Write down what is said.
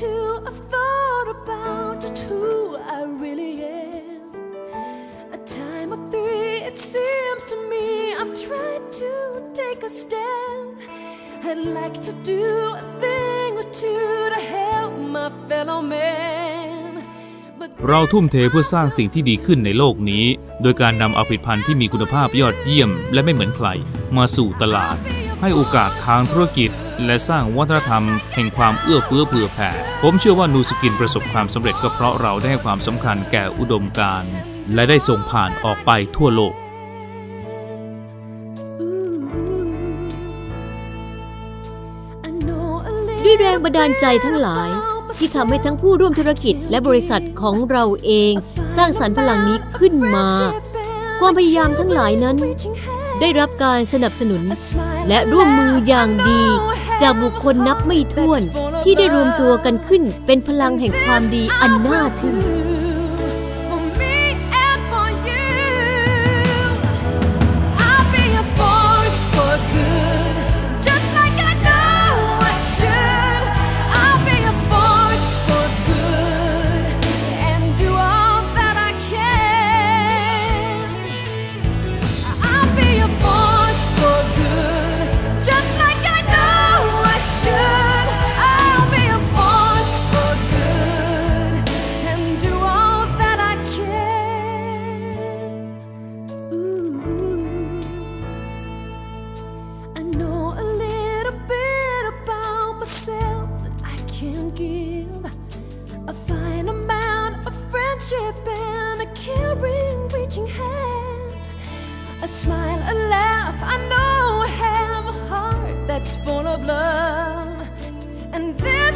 to have thought about just who I really am. A time of three, it seems to me I've tried to take a stand. I'd like to do a thing or two to help my fellow man. เราทุ่มเทเพื่อสร้างสิ่งที่ดีขึ้นในโลกนี้ โดยการนำเอาผลิตภัณฑ์ที่มีคุณภาพยอดเยี่ยม และไม่เหมือนใคร มาสู่ตลาด ให้โอกาสทางธุรกิจ และสร้างวัฒนธรรมแห่งความเอื้อเฟื้อเผื่อแผ่ ผมเชื่อว่านูสกินประสบความสำเร็จก็เพราะเราได้ให้ความสำคัญแก่อุดมการณ์และได้ส่งผ่านออกไปทั่วโลก ด้วยแรงบันดาลใจทั้งหลาย ที่ทำให้ทั้งผู้ร่วมธุรกิจและบริษัทของเราเอง สร้างสรรค์พลังนี้ขึ้นมา ความพยายามทั้งหลายนั้น ได้รับการสนับสนุนและร่วมมืออย่างดี จากบุคคลนับไม่ถ้วนที่ได้รวมตัวกันขึ้นเป็นพลังแห่งความดีอันน่าทึ่ง touching hand, a smile, a laugh. I know I have a heart that's full of love, and this.